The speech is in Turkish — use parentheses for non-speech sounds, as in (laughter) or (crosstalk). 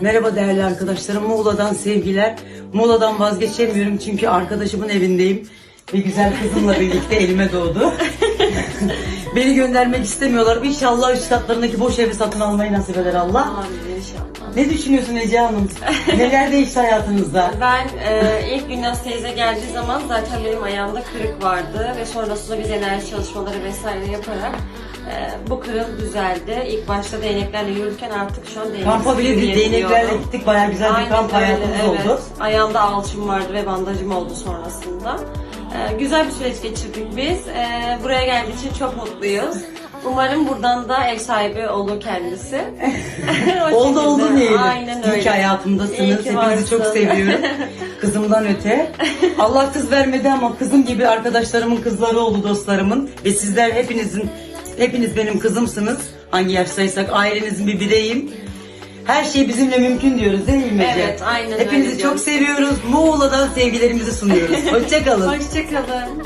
Merhaba değerli arkadaşlarım. Muğla'dan sevgiler. Muğla'dan vazgeçemiyorum çünkü arkadaşımın evindeyim. Ve güzel kızımla birlikte elime doğdu. (laughs) Beni göndermek istemiyorlar. İnşallah üst katlarındaki boş evi satın almayı nasip eder Allah. Amin inşallah. Ne düşünüyorsun Ece Hanım? Neler değişti hayatınızda? Ben e, ilk Gülnaz teyze geldiği zaman zaten benim ayağımda kırık vardı ve sonrasında biz enerji çalışmaları vesaire yaparak e, bu kırık düzeldi. İlk başta değneklerle yürürken artık şu an Kampa bile değneklerle gittik. Bayağı güzel bir Aynen kamp öyle, hayatımız evet. oldu. Ayağımda alçım vardı ve bandajım oldu sonrasında. Ee, güzel bir süreç geçirdik biz. Ee, buraya geldiği için çok mutluyuz. Umarım buradan da ev sahibi olur kendisi. (laughs) O Oldu şekilde. oldu diyelim. Aynen İyi öyle. ki hayatımdasınız. İyi ki Hepinizi çok seviyorum. (laughs) Kızımdan öte. Allah kız vermedi ama kızım gibi arkadaşlarımın kızları oldu dostlarımın. Ve sizler hepinizin hepiniz benim kızımsınız. Hangi yaştaysak ailenizin bir bireyim. Her şey bizimle mümkün diyoruz değil mi Ece? Evet, aynen öyle Hepinizi çok diyoruz. seviyoruz. Muğla'dan sevgilerimizi sunuyoruz. (laughs) Hoşçakalın. Hoşçakalın.